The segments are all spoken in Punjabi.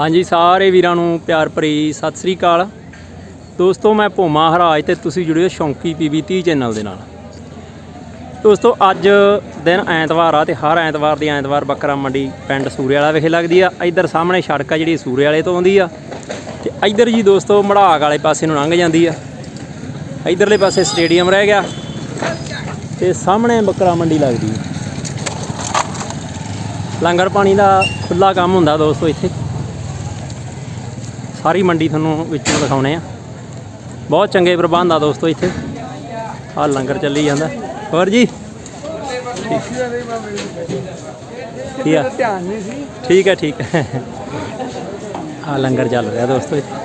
ਹਾਂਜੀ, ਸਾਰੇ ਵੀਰਾਂ ਨੂੰ ਪਿਆਰ ਭਰੀ ਸਤਿ ਸ੍ਰੀ ਅਕਾਲ। ਦੋਸਤੋ, ਮੈਂ ਭੋਮਾ ਹਰਾਜ ਤੇ ਤੁਸੀਂ ਜੁੜੇ ਹੋ ਸ਼ੌਂਕੀ ਪੀਬੀ 30 ਚੈਨਲ ਦੇ ਨਾਲ। ਦੋਸਤੋ, ਅੱਜ ਦਿਨ ਐਤਵਾਰ ਆ ਤੇ ਹਰ ਐਤਵਾਰ ਦੀ ਐਤਵਾਰ ਬੱਕਰਾ ਮੰਡੀ ਪਿੰਡ ਸੂਰੇ ਵਾਲਾ ਵਿਖੇ ਲੱਗਦੀ ਆ। ਇੱਧਰ ਸਾਹਮਣੇ ਸੜਕ ਆ ਜਿਹੜੀ ਸੂਰੇ ਵਾਲੇ ਤੋਂ ਆਉਂਦੀ ਆ। ਤੇ ਇੱਧਰ ਜੀ ਦੋਸਤੋ, ਮੜਾਕ ਵਾਲੇ ਪਾਸੇ ਨੂੰ ਲੰਘ ਜਾਂਦੀ ਆ। ਇੱਧਰਲੇ ਪਾਸੇ ਸਟੇਡੀਅਮ ਰਹਿ ਗਿਆ ਤੇ ਸਾਹਮਣੇ ਬੱਕਰਾ ਮੰਡੀ ਲੱਗਦੀ ਆ। ਲੰਗਰ ਪਾਣੀ ਦਾ ਖੁੱਲਾ ਕੰਮ ਹੁੰਦਾ ਦੋਸਤੋ ਇੱਥੇ। ਸਾਰੀ ਮੰਡੀ ਤੁਹਾਨੂੰ ਵਿੱਚੋਂ ਦਿਖਾਉਣੇ ਆ। ਬਹੁਤ ਚੰਗੇ ਪ੍ਰਬੰਧ ਆ ਦੋਸਤੋ ਇੱਥੇ। ਆ ਲੰਗਰ ਚੱਲੀ ਜਾਂਦਾ। ਹੋਰ ਜੀ? ਠੀਕ ਆ? ਧਿਆਨ ਨਹੀਂ ਸੀ ਠੀਕ ਹੈ ਠੀਕ ਹੈ ਆ ਲੰਗਰ ਚੱਲ ਰਿਹਾ ਦੋਸਤੋ ਇੱਥੇ।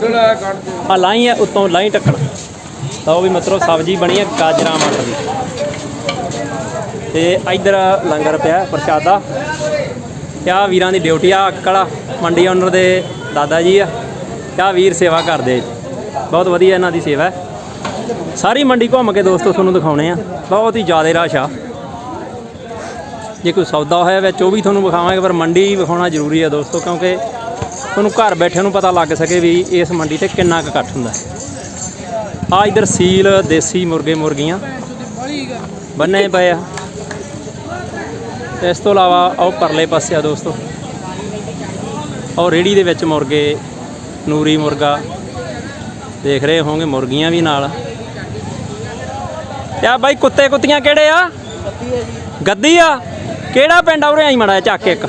ਥੋੜਾ ਕੱਢ ਆ ਲਾਈ ਹੈ ਉੱਤੋਂ ਲਾਈ ਟੱਕਣ ਤਾਂ ਉਹ ਵੀ ਮਤਲਬ ਸਬਜ਼ੀ ਬਣੀ ਹੈ ਗਾਜਰਾਂ ਮਟਰ ਦੀ। ਤੇ ਇਧਰ ਲੰਗਰ ਪਿਆ ਪ੍ਰਸ਼ਾਦਾ। ਕਿਆ ਵੀਰਾਂ ਦੀ ਡਿਊਟੀ ਆ, ਅਕਲਾ ਮੰਡੀ ਓਨਰ ਦੇ ਦਾਦਾ ਜੀ ਆ। ਤੇ ਆਹ ਵੀਰ ਸੇਵਾ ਕਰਦੇ ਬਹੁਤ ਵਧੀਆ ਇਹਨਾਂ ਦੀ ਸੇਵਾ ਹੈ। ਸਾਰੀ ਮੰਡੀ ਘੁੰਮ ਕੇ ਦੋਸਤੋ ਤੁਹਾਨੂੰ ਦਿਖਾਉਣੇ ਆ। ਬਹੁਤ ਹੀ ਜ਼ਿਆਦਾ ਰਸ਼ ਆ। ਜੇ ਕੋਈ ਸੌਦਾ ਹੋਇਆ ਵਿੱਚ, ਉਹ ਵੀ ਤੁਹਾਨੂੰ ਵਿਖਾਵਾਂਗੇ, ਪਰ ਮੰਡੀ ਵਿਖਾਉਣਾ ਜ਼ਰੂਰੀ ਆ ਦੋਸਤੋ, ਕਿਉਂਕਿ ਤੁਹਾਨੂੰ ਘਰ ਬੈਠੇ ਨੂੰ ਪਤਾ ਲੱਗ ਸਕੇ ਵੀ ਇਸ ਮੰਡੀ ਤੇ ਕਿੰਨਾ ਕੁ ਇਕੱਠ ਹੁੰਦਾ। ਆ ਇਧਰ ਸੀਲ ਦੇਸੀ ਮੁਰਗੇ ਮੁਰਗੀਆਂ ਬੰਨੇ ਪਏ ਆ। ਇਸ ਤੋਂ ਇਲਾਵਾ ਉਹ ਪਰਲੇ ਪਾਸੇ ਆ ਦੋਸਤੋ। ਉਹ ਰੇੜੀ ਦੇ ਵਿੱਚ ਮੁਰਗੇ ਨੂਰੀ ਮੁਰਗਾ ਦੇਖ ਰਹੇ ਹੋਵੋਗੇ ਮੁਰਗੀਆਂ ਵੀ ਨਾਲ। ਆ ਬਾਈ ਕੁੱਤੇ ਕੁੱਤੀਆਂ ਕਿਹੜੇ ਆ? ਗੱਦੀ ਆ। ਕਿਹੜਾ ਪਿੰਡ ਆ ਉਰੇ? ਆਈ ਮੜਾ ਚੱਕ ਇੱਕ।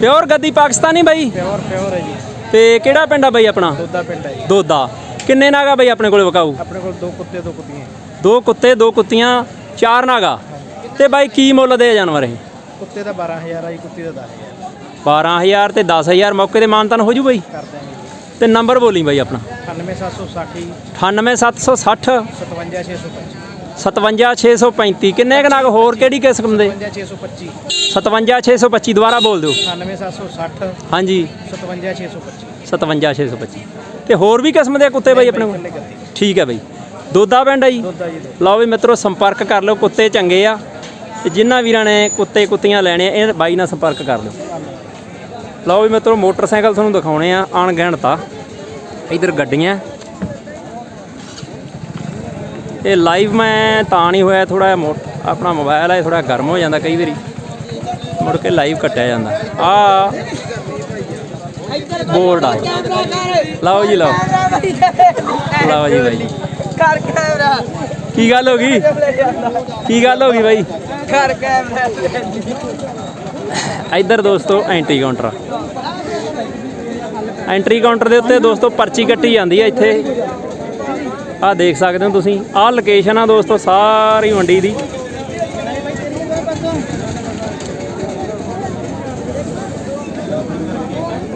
ਪਿਓਰ ਗੱਦੀ ਪਾਕਿਸਤਾਨੀ ਬਾਈ? ਪਿਓਰ ਪਿਓਰ ਹੈ ਜੀ। ਤੇ ਕਿਹੜਾ ਪਿੰਡ ਆ ਬਾਈ ਆਪਣਾ? ਦੁੱਧਾ ਪਿੰਡ ਹੈ ਜੀ। ਦੋਦਾ। ਕਿੰਨੇ ਨਾਗਾ ਬਾਈ ਆਪਣੇ ਕੋਲੇ ਵਕਾਊ? ਆਪਣੇ ਕੋਲ ਦੋ ਕੁੱਤੇ ਦੋ ਕੁੱਤੀਆਂ। ਦੋ ਕੁੱਤੇ ਦੋ ਕੁੱਤੀਆਂ ਚਾਰ ਨਾਗਾ। ਤੇ ਬਾਈ ਕੀ ਮੁੱਲ ਦੇ ਜਾਨਵਰ ਇਹ? ਕੁੱਤੇ ਦਾ 12000 ਆ ਜੀ ਕੁੱਤੀ ਦਾ 10000 12000 ਤੇ 10000 ਮੌਕੇ ਤੇ ਮਾਨਤਨ ਹੋ ਜੂ ਬਾਈ? ਕਰ ਦਿਆਂਗੇ ਜੀ। ਤੇ ਨੰਬਰ ਬੋਲੀ ਬਾਈ ਆਪਣਾ। 98760 98760 57625 57635 ਕਿੰਨੇ ਕ ਨਾਗ ਹੋਰ ਕਿਹੜੀ ਕਿਸਮ ਦੇ? 57625 57625 ਦੁਬਾਰਾ ਬੋਲ ਦਿਓ। 98760 ਹਾਂਜੀ। 57625 57625 ਤੇ ਹੋਰ ਵੀ ਕਿਸਮ ਦੇ ਕੁੱਤੇ ਬਾਈ ਆਪਣੇ ਕੋਲ? ਠੀਕ ਹੈ ਬਾਈ। ਦੋਦਾ ਪਿੰਡ ਆ ਜੀ ਲਓ ਵੀ ਮਿੱਤਰੋ ਸੰਪਰਕ ਕਰ ਲਿਓ ਕੁੱਤੇ ਚੰਗੇ ਆ। ਤੇ ਜਿਨ੍ਹਾਂ ਵੀਰਾਂ ਨੇ ਕੁੱਤੇ ਕੁੱਤੀਆਂ ਲੈਣੇ ਆ ਇਹ ਬਾਈ ਨਾਲ ਸੰਪਰਕ ਕਰ ਲਿਓ। ਲਓ ਵੀ ਮਿੱਤਰੋ ਮੋਟਰਸਾਈਕਲ ਤੁਹਾਨੂੰ ਦਿਖਾਉਣੇ ਆ ਅਣਗਿਣਤਾ ਇਧਰ ਗੱਡੀਆਂ। ਇਹ ਲਾਈਵ ਮੈਂ ਤਾਂ ਨਹੀਂ ਹੋਇਆ ਥੋੜਾ ਆਪਣਾ ਮੋਬਾਈਲ ਹੈ ਥੋੜਾ ਗਰਮ ਹੋ ਜਾਂਦਾ ਕਈ ਵਾਰੀ। ਮੁੜ ਕੇ ਲਾਈਵ ਕੱਟਿਆ ਜਾਂਦਾ। ਆ ਬੋਰਡ ਆ। ਲਓ ਜੀ ਲਓ। ਲਓ ਜੀ ਬਾਈ। ਕਰ ਕੈਮਰਾ। ਕੀ ਗੱਲ ਹੋ ਗਈ? ਕੀ ਗੱਲ ਹੋ ਗਈ ਬਾਈ? ਕਰ ਕੈਮਰਾ ਇੱਧਰ ਦੋਸਤੋ ਐਂਟਰੀ ਕਾਊਂਟਰ ਐਂਟਰੀ ਕਾਊਂਟਰ ਦੇ ਉੱਤੇ ਦੋਸਤੋ, ਪਰਚੀ ਕੱਟੀ ਜਾਂਦੀ ਹੈ ਇੱਥੇ। ਆਹ ਦੇਖ ਸਕਦੇ ਹੋ ਤੁਸੀਂ। ਆਹ ਲੋਕੇਸ਼ਨ ਆ ਦੋਸਤੋ, ਸਾਰੀ ਮੰਡੀ ਦੀ।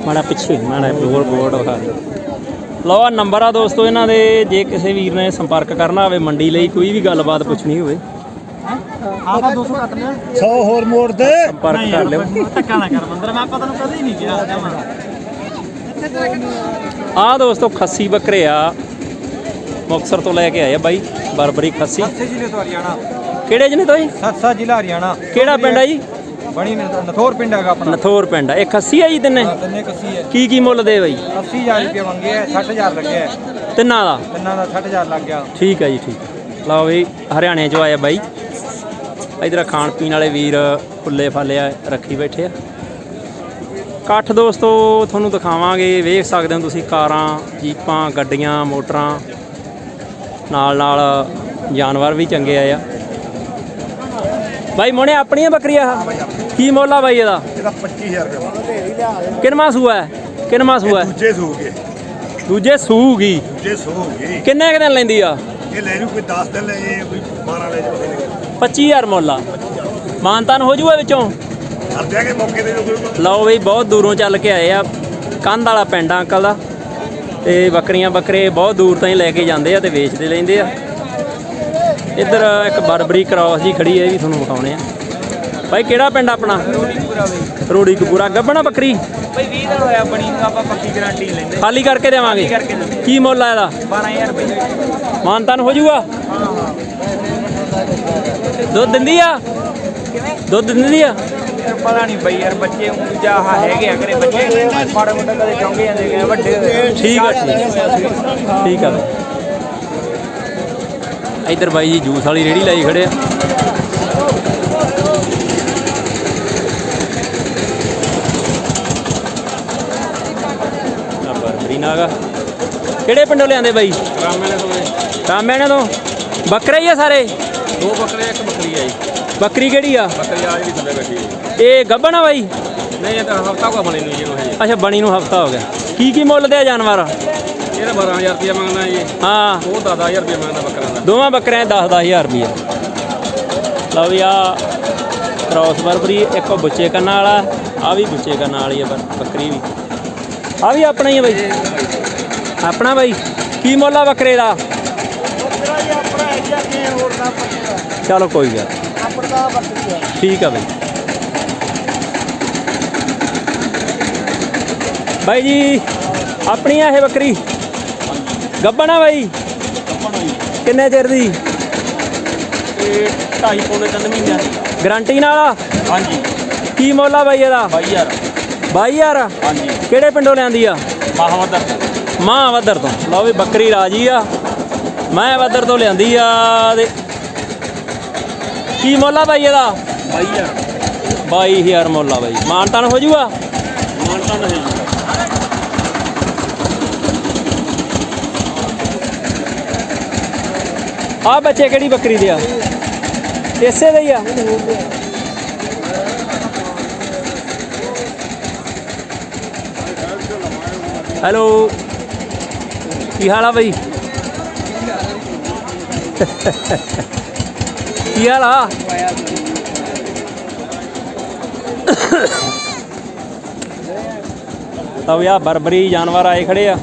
ਮਾੜਾ ਪਿੱਛੇ, ਮਾੜਾ ਬੋਰ ਬੋਰਡ ਵਿਖਾ ਲਓ ਆਹ ਨੰਬਰ ਆ ਦੋਸਤੋ, ਇਹਨਾਂ ਦੇ। ਜੇ ਕਿਸੇ ਵੀਰ ਨੇ ਸੰਪਰਕ ਕਰਨਾ ਹੋਵੇ ਮੰਡੀ ਲਈ, ਕੋਈ ਵੀ ਗੱਲਬਾਤ ਪੁੱਛਣੀ ਹੋਵੇ। ਆਪਾਂ 200 ਕੱਟ ਲਿਆ। 100 ਹੋਰ ਮੋੜ ਦੇ। ਸੰਪਰਕ ਕਰ ਲਿਓ। ਧੱਕਾ ਨਾ ਕਰ ਮੰਦਰ। ਮੈਂ ਆਪਾਂ ਤੈਨੂੰ ਕਦੇ ਹੀ ਨਹੀਂ ਕਿਹਾ ਜਮਾ ਆਹ ਦੋਸਤੋ ਖੱਸੀ ਬੱਕਰੇ ਆ। ਮੁਕਤਸਰ ਤੋਂ ਲੈ ਕੇ ਆਏ ਆ ਬਾਈ ਬਰਬਰੀ ਖੱਸੀ। ਸੱਸੇ ਜ਼ਿਲ੍ਹੇ ਤੋਂ ਹਰਿਆਣਾ। ਕਿਹੜੇ ਜਨੇ ਤੋਂ ਜੀ? ਸੱਸਾ ਜ਼ਿਲ੍ਹਾ ਹਰਿਆਣਾ। ਕਿਹੜਾ ਪਿੰਡ ਆ ਜੀ? ਬਣੀ ਨਥੋਰ ਪਿੰਡ ਹੈਗਾ ਆਪਣਾ। ਨਥੋਰ ਪਿੰਡ ਆ। ਇਹ ਖੱਸੀ ਆ ਜੀ ਤਿੰਨੇ? ਤਿੰਨੇ ਕੱਸੀ ਹੈ ਕੀ ਕੀ ਮੁੱਲ ਦੇ ਬਾਈ? 80000 ਰੁਪਏ ਮੰਗੇ ਹੈ 60000 ਲੱਗਿਆ। ਤਿੰਨਾਂ ਦਾ? ਤਿੰਨਾਂ ਦਾ 60000 ਲੱਗ ਗਿਆ। ਠੀਕ ਹੈ ਜੀ ਠੀਕ। ਲਓ ਵੀ ਹਰਿਆਣੇ ਚੋਂ ਆਇਆ ਬਾਈ। ਇਧਰ ਖਾਣ ਪੀਣ ਵਾਲੇ ਵੀਰ ਫੁੱਲੇ ਫਾਲੇ ਆ ਰੱਖੀ ਬੈਠੇ ਆ। ਇਕੱਠ ਦੋਸਤੋ ਤੁਹਾਨੂੰ ਦਿਖਾਵਾਂਗੇ ਵੇਖ ਸਕਦੇ ਹੋ ਤੁਸੀਂ ਕਾਰਾਂ ਜੀਪਾਂ ਗੱਡੀਆਂ ਮੋਟਰਾਂ। ਨਾਲ ਨਾਲ ਜਾਨਵਰ ਵੀ ਚੰਗੇ ਆਏ ਆ। ਬਾਈ ਮੋਨੇ ਆਪਣੀਆਂ ਬੱਕਰੀਆਂ ਆ? ਕੀ ਮੁੱਲ ਆ ਬਾਈ ਇਹਦਾ? ਇਹਦਾ 25000 ਰੁਪਏ ਕਿੰਨਵਾ ਸੂਆ ਹੈ? ਕਿੰਨਵਾ ਸੂਆ ਹੈ? ਦੂਜੇ ਸੂਗੇ ਦੂਜੇ ਸੂਗੀ। ਦੂਜੇ ਸੂਗੇ ਕਿੰਨੇ ਦਿਨ ਲੈਂਦੀ ਆ? ਇਹ ਲੈ ਨੂੰ ਕੋਈ 10 ਦਿਨ ਲੈ ਜੇ ਕੋਈ 12 ਲੈ ਜੇ 25000 ਮੁੱਲ ਆ। ਮਾਨਤਾਨ ਹੋ ਜੂਗਾ ਵਿੱਚੋਂ? ਕਰ ਦਿਆਂਗੇ ਮੌਕੇ ਤੇ ਜੋ ਲਓ ਬਈ ਬਹੁਤ ਦੂਰੋਂ ਚੱਲ ਕੇ ਆਏ ਆ। ਕੰਧ ਵਾਲਾ ਪਿੰਡ ਆ ਅੰਕਲ ਦਾ। ਤੇ ਬੱਕਰੀਆਂ ਬੱਕਰੇ ਬਹੁਤ ਦੂਰ ਤੋਂ ਹੀ ਲੈ ਕੇ ਜਾਂਦੇ ਆ ਤੇ ਵੇਚਦੇ ਲੈਂਦੇ ਆ। ਇੱਧਰ ਇੱਕ ਬਰਬਰੀ ਕ੍ਰਾਸ ਜੀ ਖੜੀ ਹੈ ਇਹ ਵੀ ਤੁਹਾਨੂੰ ਵਿਖਾਉਣੇ ਆ। ਭਾਈ ਕਿਹੜਾ ਪਿੰਡ ਆਪਣਾ? ਰੋੜੀ ਕਪੂਰਾ ਗੱਬਣਾ ਬੱਕਰੀ? ਬਈ 20 ਦਿਨ ਹੋਇਆ ਬਣੀ ਨੂੰ ਆਪਾਂ ਪੱਕੀ ਗਾਰੰਟੀ ਲੈਂਦੇ। ਖਾਲੀ ਕਰਕੇ ਦੇਵਾਂਗੇ। ਕੀ ਮੁੱਲ ਆ ਇਹਦਾ? 12000 ਰੁਪਏ। ਮਾਨਤਾਨ ਹੋ ਜੂਗਾ? ਦੁੱਧ ਦਿੰਦੀ ਆ? ਦੁੱਧ ਦਿੰਦੀ ਆ? ਪਤਾ ਨਹੀਂ ਬਈ ਯਾਰ ਬੱਚੇ ਆਹ ਹੈਗੇ ਆ ਕਰੇ ਬੱਚੇ ਮਾੜੇ ਮੋਟੇ ਕਦੇ ਚੌਂਕੇ ਜਾਂਦੇ ਗਏ ਵੱਡੇ ਠੀਕ ਆ ਠੀਕ ਠੀਕ ਆ। ਇੱਧਰ ਬਾਈ ਜੀ ਜੂਸ ਵਾਲੀ ਰੇੜੀ ਲਾਈ ਖੜੇ ਆ। ਨਾਗਾ ਕਿਹੜੇ ਪਿੰਡੋਂ ਲਿਆਂਦੇ ਬਾਈ? ਰਾਮੇ ਤੋਂ ਰਾਮਿਆਣੇ ਤੋਂ। ਬੱਕਰੇ ਹੀ ਆ ਸਾਰੇ? ਦੋ ਬੱਕਰੇ ਬੱਕਰੀ ਕਿਹੜੀ ਆ? ਬੱਕਰੀ ਆ ਜਿਹੜੀ ਥੱਲੇ ਬੈਠੀ ਹੈ ਇਹ ਗੱਭਣ ਆ ਬਾਈ? ਨਹੀਂ ਇਹ ਤਾਂ ਹਫਤਾ ਕੋ ਬਣੀ ਨੂੰ ਜੀ ਉਹ ਹੈ ਅੱਛਾ ਬਣੀ ਨੂੰ ਹਫਤਾ ਹੋ ਗਿਆ। ਕੀ ਕੀ ਮੁੱਲ ਦੇ ਆ ਜਾਨਵਰ? ਇਹਦਾ 12000 ਰੁਪਇਆ ਮੰਗਦਾ ਜੀ। ਹਾਂ। ਉਹ 10000 ਰੁਪਇਆ ਮੰਗਦਾ ਬੱਕਰਾ ਦਾ। ਦੋਵਾਂ ਬੱਕਰਿਆਂ 10 10000 ਰੁਪਏ ਲਓ ਵੀ ਆ ਕ੍ਰਾਸ ਬਰਬਰੀ ਇੱਕ ਉਹ ਬੁੱਚੇ ਕੰਨਾਂ ਵਾਲਾ ਆ ਵੀ ਬੁੱਚੇ ਕੰਨਾਂ ਵਾਲੀ ਆ ਬਰ- ਬੱਕਰੀ ਵੀ। ਆ ਵੀ ਆਪਣਾ ਹੀ ਆ ਬਾਈ। ਆਪਣਾ ਬਾਈ। ਕੀ ਮੁੱਲ ਆ ਬੱਕਰੇ ਦਾ? ਚਲੋ ਕੋਈ ਗੱਲ ਠੀਕ ਆ ਬਾਈ। ਬਾਈ ਜੀ ਆਪਣੀ ਆ ਇਹ ਬੱਕਰੀ? ਗੱਬਣ ਆ ਬਾਈ? ਕਿੰਨੇ ਚਿਰ ਦੀ? ਇਹ 2.5 ਪੌਣੇ 3 ਮਹੀਨੇ ਗਾਰੰਟੀ ਨਾਲ ਆ? ਹਾਂਜੀ। ਕੀ ਮੁੱਲ ਆ ਬਾਈ ਇਹਦਾ? 22000 22000 ਹਾਂਜੀ। ਕਿਹੜੇ ਪਿੰਡੋਂ ਲਿਆਂਦੀ ਆ? ਮਹਾਵਦਰ ਮਾਂ ਵੱਦਰ ਤੋਂ। ਲਓ ਵੀ ਬੱਕਰੀ ਰਾਜੀ ਆ। ਮੈਂ ਵੱਦਰ ਤੋਂ ਲਿਆਂਦੀ ਆ ਤੇ ਕੀ ਮੁੱਲ ਆ ਬਾਈ ਇਹਦਾ? 22000 22000 ਮੁੱਲ ਆ ਬਾਈ। ਮਾਨਤਾਨ ਹੋ ਜੂਗਾ? ਮਾਨਤਾ ਨਹੀਂ ਜੀ ਆ ਬੱਚੇ ਕਿਹੜੀ ਬੱਕਰੀ ਦੇ ਆ? ਇਸੇ ਦੇ ਹੀ ਆ? ਹੈਲੋ। ਕੀ ਹਾਲ ਆ ਬਈ? ਕੀ ਹਾਲ ਆ? ਤਾਂ ਵੀ ਆ ਬਰਬਰੀ ਜਾਨਵਰ ਆਏ ਖੜੇ ਆ।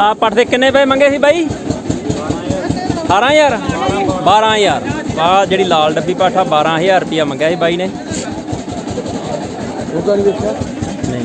ਆ ਪੱਟ ਦੇ ਕਿੰਨੇ ਪਏ ਮੰਗੇ ਸੀ ਬਾਈ? 18000 12000 ਆ ਜਿਹੜੀ ਲਾਲ ਡੱਬੀ ਪਾਠਾ 12000 ਰੁਪਿਆ ਮੰਗਿਆ ਸੀ ਬਾਈ ਨੇ। ਉਹ ਤਾਂ ਨਹੀਂ। ਵੇਚਿਆ ਨਹੀਂ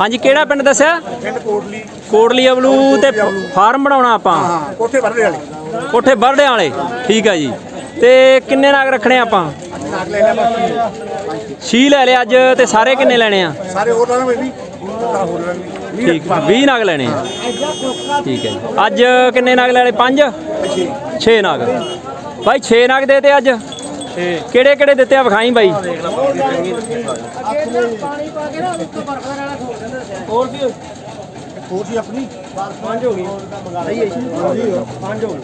ਹਾਂਜੀ ਕਿਹੜਾ ਪਿੰਡ ਦੱਸਿਆ? ਪਿੰਡ ਕੋਟਲੀ। ਕੋਟਲੀ ਅਬਲੂ ਤੇ ਫਾਰਮ ਬਣਾਉਣਾ ਆਪਾਂ। ਹਾਂ ਕੋਠੇ ਭਰਦੇ ਵਾਲੇ। ਕੋਠੇ ਬਰੜਿਆਂ ਵਾਲੇ ਠੀਕ ਆ ਜੀ। ਤੇ ਕਿੰਨੇ ਨਗ ਰੱਖਣੇ ਆਪਾਂ? ਛੀ ਲੈ ਲਿਆ ਅੱਜ ਤੇ ਸਾਰੇ ਕਿੰਨੇ ਲੈਣੇ ਆ? ਸਾਰੇ ਹੋਰ ਲਾਣਾ ਬੇਬੀ ਹੋਰ ਲਾਣਾ। ਠੀਕ 20 ਨਗ ਲੈਣੇ ਆ। ਠੀਕ ਹੈ ਅੱਜ ਕਿੰਨੇ ਨਗ ਲੈਣੇ? 5 6 ਨਗ। ਬਾਈ 6 ਨਗ ਦੇ ਤੇ ਅੱਜ? ਕਿਹੜੇ ਕਿਹੜੇ ਦਿੱਤੇ ਆ ਵਿਖਾਈ ਬਾਈ? ਹੋਰ ਸੀ ਆਪਣੀ? ਪੰਜ ਹੋ ਗਈ। ਪੰਜ ਹੋ ਗਈ।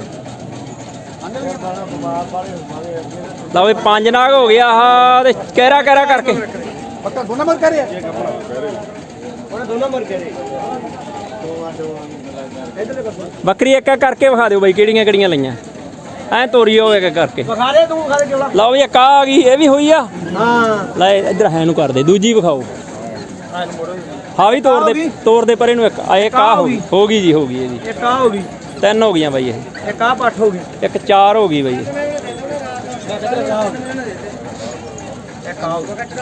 ਲਓ ਵੀ ਪੰਜ ਨਗ ਹੋ ਗਿਆ ਆਹ ਤੇ ਕਹਿਰਾ ਕਹਿਰਾ ਕਰਕੇ। ਪੱਕਾ ਦੋ ਨੰਬਰ ਕਰਿਆ? ਉਹਨੇ ਦੋ ਨੰਬਰ ਕਰੇ ਬੱਕਰੀ ਇੱਕ ਇੱਕ ਕਰਕੇ ਵਿਖਾ ਦਿਓ ਬਾਈ ਕਿਹੜੀਆਂ ਕਿਹੜੀਆਂ ਲਈਆਂ? ਐ ਤੋਰੀ ਇੱਕ ਕਰਕੇ। ਵਿਖਾ ਦੇ ਤੂੰ ਦੇ ਕਿਵਲਾ ਲਓ ਵੀ ਇੱਕ ਆਹ ਆ ਗਈ ਇਹ ਵੀ ਹੋਈ ਆ। ਹਾਂ। ਲੈ ਇੱਧਰ ਹੈ ਨੂੰ ਕਰ ਦੇ ਦੂਜੀ ਵਿਖਾਓ। ਹਾਂ ਮੋੜੋ ਹਾਂ ਵੀ ਤੋੜ ਦੇ ਤੋੜ ਦੇ ਪਰੇ ਨੂੰ ਇੱਕ ਇੱਕ ਆ ਹੋ ਗਈ। ਹੋ ਗਈ ਜੀ ਹੋ ਗਈ ਇਹਦੀ ਇੱਕ ਆ ਹੋ ਗਈ। ਤਿੰਨ ਹੋ ਗਈਆਂ ਬਾਈ ਇਹ। ਇੱਕ ਆ ਪੱਠ ਹੋ ਗਈ। ਇੱਕ ਚਾਰ ਹੋ ਗਈ ਬਾਈ ਇਹ।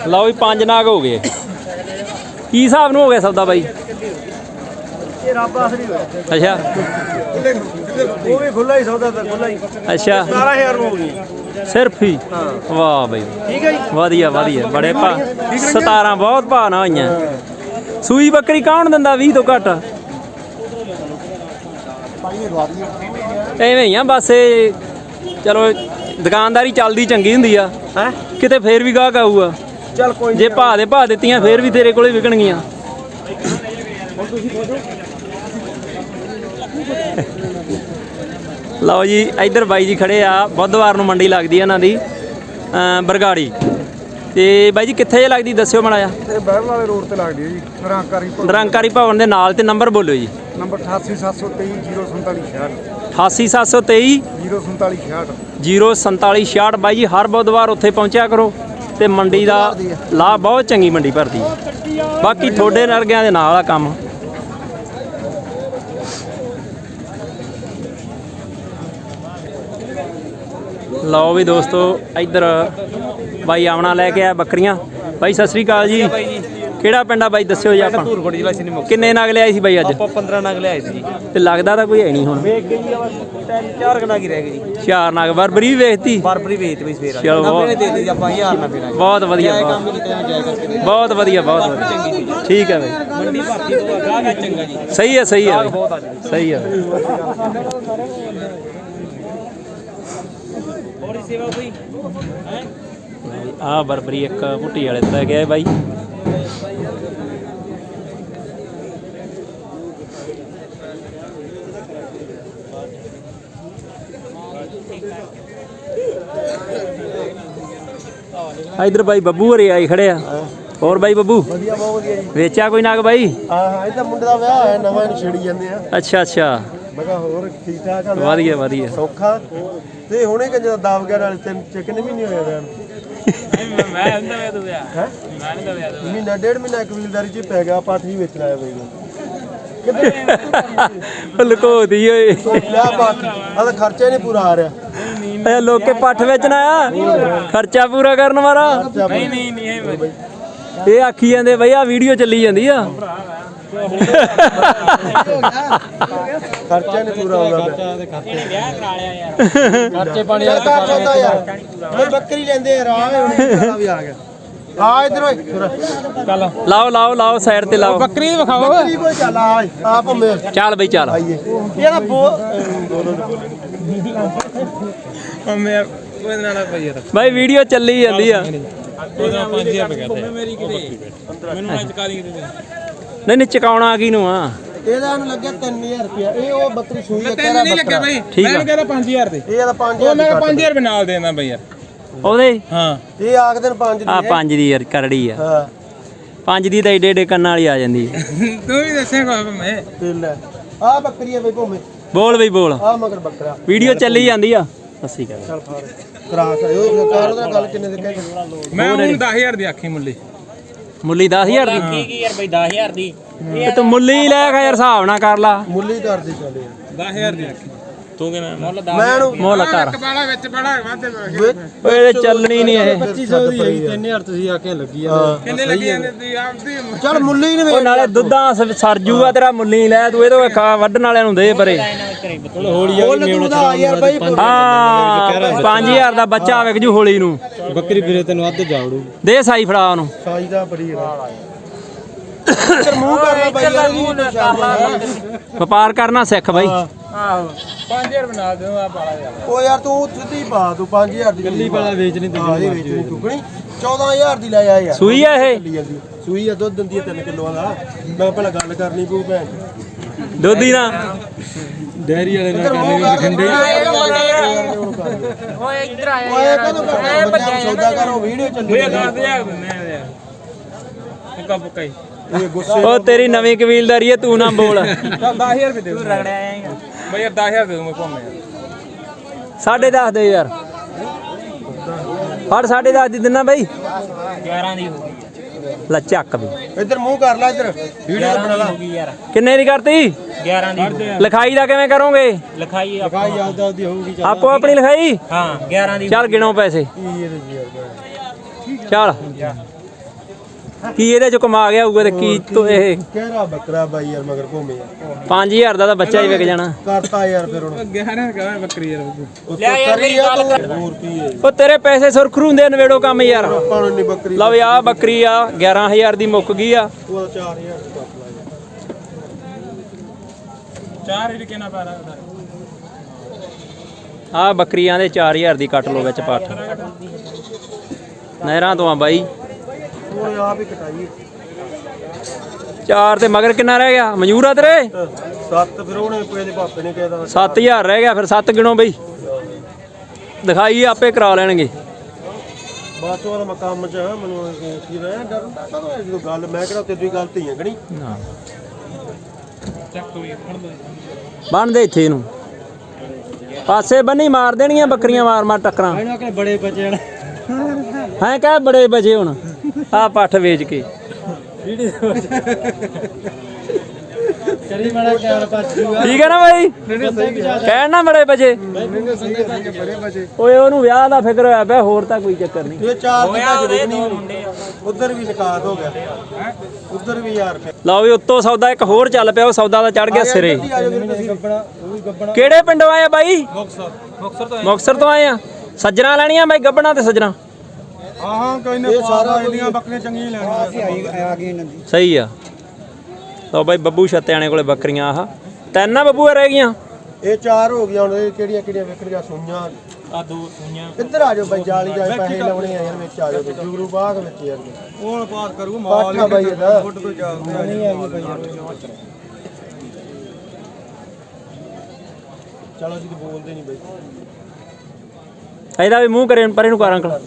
ਲਓ ਵੀ ਪੰਜ ਨਾਗ ਹੋ ਗਏ। ਕੀ ਹਿਸਾਬ ਨੂੰ ਹੋ ਗਿਆ ਸੌਦਾ ਬਾਈ? ਇਹ ਰੱਬ ਆਸਰੀ ਹੋਇਆ। ਅੱਛਾ। ਉਹ ਵੀ ਖੁੱਲਾ ਹੀ ਸੌਦਾ ਤਾਂ ਖੁੱਲਾ ਹੀ। ਅੱਛਾ। 17000 ਨੂੰ ਹੋ ਗਈ। ਸਿਰਫ ਹੀ? ਵਾਹ ਬਈ। ਠੀਕ ਹੈ ਜੀ। ਵਧੀਆ ਵਧੀਆ। ਬੜੇ ਭਾ 17 ਬਹੁਤ ਭਾ ਨਾ ਹੋਈਆਂ ਸੂਈ ਬੱਕਰੀ ਕੌਣ ਦਿੰਦਾ 20 ਤੋਂ ਘੱਟ? ਐਵੇਂ ਹੀ ਆ ਬਸ ਇਹ ਚਲੋ ਦੁਕਾਨਦਾਰੀ ਚੱਲਦੀ ਚੰਗੀ ਹੁੰਦੀ ਆ। ਹੈ? ਕਿਤੇ ਫੇਰ ਵੀ ਗਾਹਕ ਆਊਗਾ। ਚੱਲ ਕੋਈ ਜੇ ਭਾ ਦੇ ਭਾ ਦਿੱਤੀਆਂ ਫੇਰ ਵੀ ਤੇਰੇ ਕੋਲੇ ਵਿਕਣਗੀਆਂ। ਲਓ ਜੀ ਇੱਧਰ ਬਾਈ ਜੀ ਖੜੇ ਆ ਬੁੱਧਵਾਰ ਨੂੰ ਮੰਡੀ ਲੱਗਦੀ ਆ ਇਹਨਾਂ ਦੀ ਬਰਗਾੜੀ। ਤੇ ਬਾਈ ਜੀ ਕਿੱਥੇ ਲੱਗਦੀ ਦੱਸਿਓ ਮਾੜਾ ਜਿਹਾ। ਤੇ ਬਹਿਣ ਵਾਲੇ ਰੋਡ ਤੇ ਲੱਗਦੀ ਹੈ ਜੀ ਨਿਰੰਕਾਰੀ ਨਿਰੰਕਾਰੀ ਭਵਨ ਦੇ ਨਾਲ ਤੇ ਨੰਬਰ ਬੋਲਿਓ ਜੀ। ਨੰਬਰ 8873204766 88723 04766 04766 ਬਾਈ ਜੀ ਹਰ ਬੁੱਧਵਾਰ ਉੱਥੇ ਪਹੁੰਚਿਆ ਕਰੋ ਤੇ ਮੰਡੀ ਦਾ ਲਾਭ ਬਹੁਤ ਚੰਗੀ ਮੰਡੀ ਭਰਦੀ ਬਾਕੀ ਤੁਹਾਡੇ ਨਰਗਿਆਂ ਦੇ ਨਾਲ ਆ ਕੰਮ। ਲਓ ਵੀ ਦੋਸਤੋ ਇੱਧਰ ਬਾਈ ਆਵਣਾ ਲੈ ਕੇ ਆ ਬੱਕਰੀਆਂ। ਬਾਈ ਸਤਿ ਸ੍ਰੀ ਅਕਾਲ ਜੀ। ਕਿਹੜਾ ਪਿੰਡ ਆ ਬਾਈ ਦੱਸਿਓ ਜੀ ਆਪਾਂ। ਧੂਰਕੋਟ ਜ਼ਿਲ੍ਹਾ ਸ਼੍ਰੀ ਮੁਕਤਸਰ ਕਿੰਨੇ ਨਗ ਲਿਆਏ ਸੀ ਬਾਈ ਅੱਜ? ਆਪਾਂ 15 ਨਗ ਲਿਆਏ ਸੀ ਤੇ ਲੱਗਦਾ ਤਾਂ ਕੋਈ ਹੈ ਨਹੀਂ ਹੁਣ। ਗਈ ਆ ਚਾਰ ਰਹਿ ਜੀ। ਨਗ ਬਰਬਰੀ ਵੇਚਤੀ? ਬਰਬਰੀ ਵੇਚ ਬਈ ਸਵੇਰ ਚਲੋ ਬਹੁਤ- ਨੱਬੇ ਨੇ ਦੇ ਦਿੱਤੀ ਆਪਾਂ 1000 ਨਾ ਫੇਰਾ ਬਹੁਤ ਵਧੀਆ ਬਹੁਤ। ਵਧੀਆ ਬਹੁਤ ਵਧੀਆ। ਠੀਕ ਹੈ ਬਈ। ਮੰਡੀ ਭਰਤੀ ਤੋਂ ਅਗਾਹ ਗਾ ਚੰਗਾ ਜੀ। ਸਹੀ ਹੈ ਸਹੀ ਹੈ। ਸਹੀ ਹੈ। ਕੋਈ? ਆ ਬਰਬਰੀ ਇੱਕ ਮੁੱਠੀ ਵਾਲੇ ਤੋਂ ਲੈ ਕੇ ਆਏ ਬਾਈ। ਇਧਰ ਬਾਈ ਬੱਬੂ ਹਰੇ ਆਏ ਖੜੇ ਆ। ਹੋਰ ਬਾਈ ਬੱਬੂ? ਵਧੀਆ ਬਹੁਤ ਵਧੀਆ ਜੀ। ਵੇਚਿਆ ਕੋਈ ਨਾਗ ਬਾਈ? ਹਾਂ ਹਾਂ ਇਹ ਤਾਂ ਮੁੰਡੇ ਦਾ ਵਿਆਹ ਹੋਇਆ ਨਵਾਂ ਇਹਨੂੰ ਛੇੜੀ ਜਾਂਦੇ ਆ। ਅੱਛਾ ਅੱਛਾ। ਮੈਂ ਕਿਹਾ ਹੋਰ ਠੀਕ ਠਾਕ ਆ? ਵਧੀਆ ਵਧੀਆ। ਸੌਖਾ। ਤੇ ਹੁਣੇ ਕਿ ਜਦੋਂ ਦਾਬ ਗਿਆ ਨਾਲ ਤਿੰਨ ਚਿਕਨ ਵੀ ਨਹੀਂ ਹੋਇਆ ਨੂੰ ਮੈਂ ਹੁੰਦਾ ਵੇ ਤੂੰ ਵਿਆਹ ਹੈ? ਮੈਂ ਨਹੀਂ ਵਿਆਹ ਮਹੀਨਾ ਡੇਢ ਮਹੀਨਾ ਕਬੀਲਦਾਰੀ ਚ ਪੈ ਗਿਆ ਪਾਠ ਹੀ ਵੇਚਣਾ ਆਇਆ ਬਈ। ਨੂੰ ਲੁਕੋਦੀ ਓਏ। ਲਿਆ ਪਾਠ ਆ ਤਾਂ ਖਰਚਾ ਹੀ ਨਹੀਂ ਪੂਰਾ ਆ ਰਿਹਾ। ਇਹ ਲੋਕੇ ਪੱਠ ਵੇਚਣਾ ਆ ਖਰਚਾ ਪੂਰਾ ਕਰਨ ਵਾਲਾ? ਨਹੀਂ ਨਹੀਂ ਨਹੀਂ ਇਹ ਆਖੀ ਜਾਂਦੇ ਬਈ ਆ ਵੀਡੀਓ ਚੱਲੀ ਜਾਂਦੀ ਆ। ਖਰਚਾ ਨਹੀਂ ਪੂਰਾ ਪਿਆ। ਇਹਨੇ ਵਿਆਹ ਕਰਾ ਲਿਆ ਯਾਰ। ਖਰਚੇ ਪਾਣੀ ਵਾਲਾ ਕਰ ਸਕਦਾ ਯਾਰ। ਕੋਈ ਬੱਕਰੀ ਲੈਂਦੇ ਆ ਰਾਹ ਹੁਣ ਵੀ ਆ ਗਿਆ। ਆ ਇਧਰ ਓਏ। ਚੱਲ। ਲਾਓ ਲਾਓ ਲਾਓ ਸਾਈਡ ਤੇ ਲਾਓ। ਬੱਕਰੀ ਵਿਖਾਓ। ਬੱਕਰੀ ਕੋਈ ਚੱਲ ਆ ਆ ਭੰਮੇ। ਚੱਲ ਬਈ ਚੱਲ। ਆਈਏ। ਇਹ ਤਾਂ ਬੋ ਮੈਂ ਉਹਦੇ ਨਾਲ ਪਈ ਯਾਰ ਬਾਈ ਵੀਡੀਓ ਚੱਲੀ ਜਾਂਦੀ ਆ। ਉਹਦਾ 5000 ਰੁਪਏ ਕਹਿੰਦੇ ਮੇਰੀ ਕਿਤੇ। ਮੈਨੂੰ ਅੱਜ ਕਾਲੀ ਕਿਤੇ ਨਹੀਂ ਨਹੀਂ ਚਕਾਉਣਾ ਕਿਨੂੰ ਆ? ਇਹਦਾ ਨੂੰ ਲੱਗਿਆ 3000 ਰੁਪਇਆ। ਇਹ ਉਹ ਬੱਕਰੀ ਸੂਈ ਹੈ ਤੈਨੂੰ ਨਹੀਂ ਲੱਗਿਆ ਬਈ। ਠੀਕ ਆ। ਮੈਂ ਕਹਿੰਦਾ 5000 ਦੇ। ਇਹ ਤਾਂ 5000 ਉਹ ਮੈਂ 5000 ਰੁਪਏ ਨਾਲ ਦੇਣਾ ਬਈ ਯਾਰ। ਉਹਦੇ? ਹਾਂ। ਇਹ ਆਖਦੇ ਨੇ 5 ਆ ਦੀ ਪੰਜ ਦੀ ਯਾਰ ਕਰੜੀ ਆ। ਹਾਂ। ਪੰਜ ਦੀ ਤਾਂ ਏਡੇ ਏਡੇ ਕੰਨਾਂ ਵਾਲੀ ਆ ਜਾਂਦੀ ਹੈ। ਤੂੰ ਵੀ ਦੱਸਿਆ ਕੋ ਮੈਂ ਤੇ ਲੈ ਆ ਬੱਕਰੀ ਹੈ ਬਈ ਭੋਮੇ ਬੋਲ ਬਈ ਬੋਲ। ਆ ਮਗਰ ਬੱਕਰਾ। ਵੀਡੀਓ ਚੱਲੀ ਜਾਂਦੀ ਆ। ਅਸੀਂ ਕਰ ਚੱਲ ਫਾੜ। ਕਰਾਸ ਆਇਓ ਸਰਕਾਰ ਉਹਦਾ ਗੱਲ ਕਿੰਨੇ ਦੇ ਕਹਿੰਦੇ ਮੈਂ ਹੁਣ 10000 ਦੀ ਆਖੀ ਮੁੱਲੀ। ਮੁੱਲੀ 10000 ਦੀ। ਕੀ ਯਾਰ ਬਈ 10000 ਦੀ। ਇਹ ਤੂੰ ਮੁੱਲੀ ਲੈ ਕੇ ਯਾਰ ਹਿਸਾਬ ਨਾ ਕਰ ਲਾ। ਮੁੱਲੀ ਕਰਦੇ ਚੱਲੇ ਯਾਰ। 10000 ਦੀ ਆਖੀ। ਤੂੰ ਮੁੱਲ ਮੈਂ ਨੂੰ ਮੁੱਲ ਕਰ ਬਾਲਾ ਵਿੱਚ ਬੜਾ ਵਾਧੇ ਓਏ ਇਹ ਚੱਲਣੀ ਨਹੀਂ ਇਹ। 2500 ਦੀ ਹੈਗੀ 3000 ਤੁਸੀਂ ਆਕੇ ਲੱਗੀ ਆ ਕਿੰਨੇ ਲੱਗੇ ਜਾਂਦੇ ਤੁਸੀਂ ਆਪਦੀ ਚੱਲ ਮੁੱਲੀ ਨਹੀਂ ਉਹ ਨਾਲੇ ਦੁੱਧਾਂ ਸਰ ਜੂਗਾ ਤੇਰਾ ਮੁੱਲੀ ਲੈ ਤੂੰ ਇਹ ਤੋਂ ਖਾ ਵੱਢਣ ਵਾਲਿਆਂ ਨੂੰ ਦੇ ਪਰੇ। ਹੌਲੀ ਬਾਈ ਹਾਂ 5000 ਦਾ ਬੱਚਾ ਵਿਕ ਜੂ ਹੋਲੀ ਨੂੰ। ਬੱਕਰੀ ਵੀਰੇ ਤੈਨੂੰ ਅੱਧ ਜਾਵੜੂ। ਦੇ ਸਾਈ ਫੜਾ ਉਹਨੂੰ। ਸਾਈ ਦਾ ਬੜੀ ਹੈ। ਇੱਧਰ ਮੂੰਹ ਕਰ ਲੈ ਬਾਈ ਯਾਰ ਮੂੰਹ ਨੂੰ ਸ਼ਰਮ ਵਪਾਰ ਕਰਨਾ ਸਿੱਖ ਬਾਈ। ਆਹੋ 5000 ਬਣਾ ਦਿਓ ਆ ਬਾਲਾ ਯਾਰ ਉਹ ਯਾਰ ਤੂੰ ਸਿੱਧੀ ਪਾ ਤੂੰ 5000 ਦੀ ਗੱਲੀ ਵਾਲਾ ਵੇਚਣੀ ਤੇ ਹਾਂ ਇਹ ਵੇਚਣੀ ਟੁਕਣੀ 14000 ਦੀ ਲੈ ਆ ਯਾਰ ਸੂਈ ਆ ਇਹ? ਚੱਲੀ ਜਾਂਦੀ ਸੂਈ ਆ ਦੁੱਧ ਦਿੰਦੀ ਹੈ 3 ਕਿਲੋਆਂ ਦਾ। ਮੈਂ ਪਹਿਲਾਂ ਗੱਲ ਕਰਨੀ ਪਊ ਭੈਣ। ਦੁੱਧੀ ਨਾ। ਡੈਰੀ ਵਾਲੇ ਨਾਲ ਕਰਨੀ ਬਠਿੰਡੇ। ਓਏ ਇੱਧਰ ਆਇਆ ਓਏ ਕਦੋਂ ਕਰਨਾ ਬੱਚਾ ਸੌਦਾ ਕਰੋ ਵੀਡੀਓ ਚੱਲੀ ਓਏ ਜਾਂਦੀ 10000 ਦਿੰਦੇ ਆ। ਯਾਰ ਇੱਕਾ ਬੁੱਕਾ ਹੀ ਇਹ ਗੁੱਸੇ ਉਹ ਤੇਰੀ ਨਵੀਂ ਕਬੀਲਦਾਰੀ ਹੈ ਤੂੰ ਨਾ ਬੋਲ। ਚੱਲ 10000 ਰੁਪਏ ਦੇ ਤੂੰ ਰਗੜਿਆ ਆਏਗਾ ਬਈ ਯਾਰ 10000 ਦੇ ਦੂੰ ਮੈਂ ਘੁੰਮੇ ਸਾਢੇ ਦੇ ਯਾਰ। ਫੜ ਸਾਢੇ ਦਸ ਦੀ ਦਿਨਾ ਬਾਈ। 11 ਦੀ ਹੋ ਗਈ। ਲੈ ਚੱਕ ਵੀ। ਇੱਧਰ ਮੂੰਹ ਕਰ ਲੈ ਇੱਧਰ। ਵੀਡੀਓ ਬਣਾ ਲਾ। ਹੋ ਗਈ ਯਾਰ। ਕਿੰਨੇ ਦੀ ਕਰਤੀ? 11 ਦੀ ਲਿਖਾਈ ਦਾ ਕਿਵੇਂ ਕਰੋਗੇ? ਲਿਖਾਈ ਕਾਈ ਯਾਦ ਆਉਦੀ ਹੋਊਗੀ ਆਪੋ ਆਪਣੀ ਲਿਖਾਈ? ਹਾਂ 11 ਦੀ ਚੱਲ ਗਿਣੋ ਪੈਸੇ। ਚੱਲ। ਕੀ ਇਹਦੇ ਚ ਕਮਾ ਗਿਆ ਹੋਊਗਾ ਤੇ ਕੀ ਤੋ ਇਹ? ਕਿਹੜਾ ਬੱਕਰਾ ਬਾਈ ਯਾਰ ਮਗਰ ਘੁੰਮੇ ਆ? 5000 ਦਾ ਤਾਂ ਬੱਚਾ ਹੀ ਵਿਕ ਜਾਣਾ। ਕਰਤਾ ਯਾਰ ਫਿਰ ਹੁਣ। 11 ਕਹਾਂ ਬੱਕਰੀ ਯਾਰ ਲਿਆ ਯਾਰ ਮੇਰੀ ਗੱਲ ਹੋਰ ਕੀ ਹੈ? ਉਹ ਤੇਰੇ ਪੈਸੇ ਸੁਰਖਰੂ ਹੁੰਦੇ ਨਵੇੜੋ ਕੰਮ ਯਾਰ। ਆਪਾਂ ਨੂੰ ਨਹੀਂ ਬੱਕਰੀ ਲਓ ਆਹ ਬੱਕਰੀ ਆ 11000 ਦੀ ਮੁੱਕ ਗਈ ਆ। ਉਹ 4000 ਦੀ ਕੱਪ ਲਾ ਯਾਰ। ਚਾਰ ਹੀ ਕਿੰਨਾ ਪੈ ਰਿਹਾ ਆਹ ਬੱਕਰੀਆਂ ਦੇ 4000 ਦੀ ਕੱਟ ਲੋ ਵਿੱਚ ਪੱਠ ਨਹਿਰਾਂ ਤੋਂ ਆ ਬਾਈ। ਹੁਣ ਆਪ ਹੀ ਕਟਾਈ ਚਾਰ ਤੇ ਮਗਰ ਕਿੰਨਾ ਰਹਿ ਗਿਆ? ਮਨਜ਼ੂਰ ਆ ਤੇਰੇ? ਸੱਤ ਫਿਰ ਉਹਨੇ ਪੇ ਦੇ ਪਾਪੇ ਨੇ ਕਹਿਦਾ 7000 ਰਹਿ ਗਿਆ ਫਿਰ 7 ਗਿਣੋ ਬਈ। ਦਿਖਾਈ ਆਪੇ ਕਰਾ ਲੈਣਗੇ। ਬਸ ਉਹਦਾ ਮੈਂ ਕੰਮ ਚ ਹਾਂ ਮੈਨੂੰ ਇਹ ਕੀ ਰਹਿ ਡਰ ਕਦੋਂ ਇਹ ਜਦੋਂ ਗੱਲ ਮੈਂ ਕਿਹੜਾ ਤੇਰੀ ਗਲਤੀ ਹੈ ਗਣੀ? ਚੱਕ ਵੀ ਫੜ ਦੇ। ਬੰਨ ਦੇ ਇੱਥੇ ਇਹਨੂੰ। ਪਾਸੇ ਬੰਨੀ ਮਾਰ ਦੇਣੀਆਂ ਬੱਕਰੀਆਂ ਮਾਰ ਮਾਰ ਟੱਕਰਾਂ ਇਹਨਾਂ ਬੜੇ ਬੱਚੇ ਨੇ। ਹੈਂ ਕਹਿ ਬੜੇ ਬਜੇ ਹੁਣ। ਆ ਪੱਠ ਵੇਚ ਕੇ। ਕਰੀ ਮੜਾ ਕਹਿਣ ਪੱਜ ਜੂਗਾ ਠੀਕ ਹੈ ਨਾ ਬਾਈ? ਕਹਿਣ ਨਾ ਬੜੇ ਬਜੇ। ਹੈ ਓਏ ਉਹਨੂੰ ਵਿਆਹ ਦਾ ਫਿਕਰ ਹੋਇਆ ਪਿਆ ਹੋਰ ਤਾਂ ਕੋਈ ਚੱਕਰ ਨਹੀਂ। ਇਹ ਚਾਰ ਨਹੀਂ। ਉਧਰ ਵੀ ਨਿਕਾਤ ਹੋ ਗਿਆ। ਉਧਰ ਵੀ ਯਾਰ ਲਓ ਵੀ ਉੱਤੋਂ ਸੌਦਾ ਇੱਕ ਹੋਰ ਚੱਲ ਪਿਆ ਉਹ ਸੌਦਾ ਦਾ ਚੜ ਗਿਆ ਸਿਰੇ। ਕਿਹੜੇ ਪਿੰਡੋਂ ਆਏ ਆ ਬਾਈ? ਮੁਕਸਰ ਮੁਕਸਰ ਤੋਂ ਮੁਕਤਸਰ ਤੋਂ ਆਏ ਆ। ਸੱਜਣਾ ਲੈਣੀਆਂ ਬਾਈ ਗੱਬਣਾ ਤੇ ਸੱਜਣਾ। ਹਾਂ ਹਾਂ ਕੋਈ ਨਾ ਇਹ ਸਾਰਾ ਇਹਦੀਆਂ ਬੱਕਰੀਆਂ ਚੰਗੀਆਂ ਲੈਣੀਆਂ। ਅਸੀਂ ਆਈ ਆ ਗਏ ਇਹਨਾਂ ਦੀ। ਸਹੀ ਆ। ਲਓ ਬਾਈ ਬੱਬੂ ਛੱਤਿਆਣੇ ਕੋਲੇ ਬੱਕਰੀਆਂ ਆਹ। ਤਿੰਨ ਆ ਬੱਬੂ ਰਹਿ ਗਈਆਂ? ਇਹ ਚਾਰ ਹੋ ਗਈਆਂ ਹੁਣ ਇਹ ਕਿਹੜੀਆਂ ਕਿਹੜੀਆਂ ਵੇਖਣੀਆਂ ਸੁਈਆਂ? ਆ ਦੋ ਸੂਈਆਂ। ਇੱਧਰ ਆ ਜਾਓ ਬਾਈ ਜਾਲੀ ਜਾਏ ਪੈਸੇ ਲਾਉਣੇ ਆ ਯਾਰ ਵਿੱਚ ਆ ਜਾਓ ਜੁਗਰੂ ਬਾਗ ਵਿੱਚ ਯਾਰ। ਉਹ ਪਾਸ ਕਰੂ ਪਾਠਾ ਬਾਈ ਇਹਦਾ ਫੁੱਟ ਤੋਂ ਆ ਨਹੀਂ ਆਈ ਬਾਈ ਯਾਰ ਚਲੋ ਜੀ ਬੋਲਦੇ ਨਹੀਂ ਬਾਈ। ਇਹਦਾ ਵੀ ਮੂੰਹ ਕਰੇ ਪਰੇ ਨੂੰ ਕਰ ਅੰਕਲ।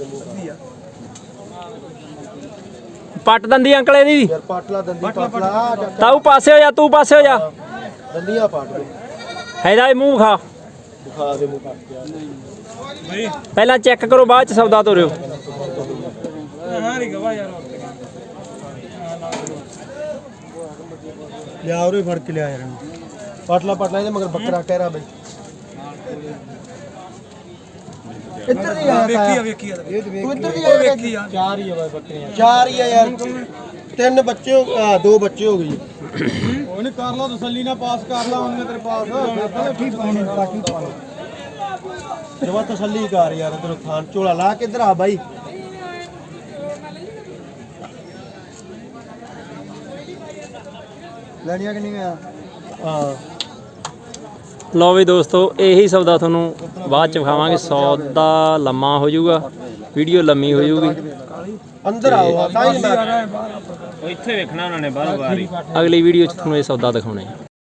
ਪੱਟ ਦੰਦੀ ਅੰਕਲ ਇਹਦੀ? ਯਾਰ ਪਾਟਲਾ ਦੰਦੀ ਪਾਟਲਾ ਜਾ ਤਾਊ ਪਾਸੇ ਹੋ ਜਾ ਤੂੰ ਪਾਸੇ ਹੋ ਜਾ। ਦੰਦੀਆਂ ਪਾਟ। ਦੇ ਇਹਦਾ ਵੀ ਮੂੰਹ ਖਾ। ਦਿਖਾ ਦੇ ਮੂੰਹ ਕੱਟ ਗਿਆ ਬਈ। ਪਹਿਲਾਂ ਚੈੱਕ ਕਰੋ ਬਾਅਦ ਚ ਸੌਦਾ ਤੋਰਿਓ। ਹਾਂ ਨਹੀਂ ਗਵਾ ਯਾਰ ਲਿਆ ਉਰੇ ਫੜ ਕੇ ਲਿਆ ਯਾਰ। ਪਾਟਲਾ ਪਾਟਲਾ ਇਹਦੇ ਮਗਰ ਬੱਕਰਾ ਕਹਿ ਰਾ ਬਈ। ਇੱਧਰ ਦੀ ਆ ਵੇਖੀ ਆ ਵੇਖੀ ਆ। ਤੂੰ ਇੱਧਰ ਦੀ ਆ ਵੇਖੀ ਆ? ਚਾਰ ਹੀ ਆ ਬਾਈ ਬੱਕਰੀਆਂ। ਚਾਰ ਹੀ ਆ ਯਾਰ। ਤਿੰਨ ਬੱਚੇ ਹੋ ਆ ਦੋ ਬੱਚੇ ਹੋ ਗਏ ਜੀ। ਉਹ ਨਹੀਂ ਕਰ ਲਾ ਤਸੱਲੀ ਨਾਲ ਪਾਸ ਕਰ ਲਾ ਉਹਨੇ ਤੇਰੇ ਪਾਸ। ਠੀਕ ਪਾਣੀ ਬਾਕੀ ਪਾਣੀ ਜਵਾ ਤਸੱਲੀ ਕਰ ਯਾਰ ਇਧਰ ਖਾਨ ਝੋਲਾ ਲਾ ਕੇ ਇੱਧਰ ਆ ਬਾਈ। ਲੈਣੀਆਂ ਕਿੰਨੀਆਂ ਹਾਂ। ਲਓ ਵੀ ਦੋਸਤੋ ਇਹੀ ਸੌਦਾ ਤੁਹਾਨੂੰ ਬਾਅਦ ਚ ਵਿਖਾਵਾਂਗੇ। ਸੌਦਾ ਲੰਮਾ ਹੋ ਜਾਊਗਾ ਵੀਡੀਓ ਲੰਮੀ ਹੋ ਜਾਊਗੀ। ਅੰਦਰ ਆਓ ਆ ਤਾਂ ਹੀ। ਮੈਂ ਅਗਲੀ ਵੀਡੀਓ ਚ ਤੁਹਾਨੂੰ ਇਹ ਸੌਦਾ ਦਿਖਾਉਣੇ ਆ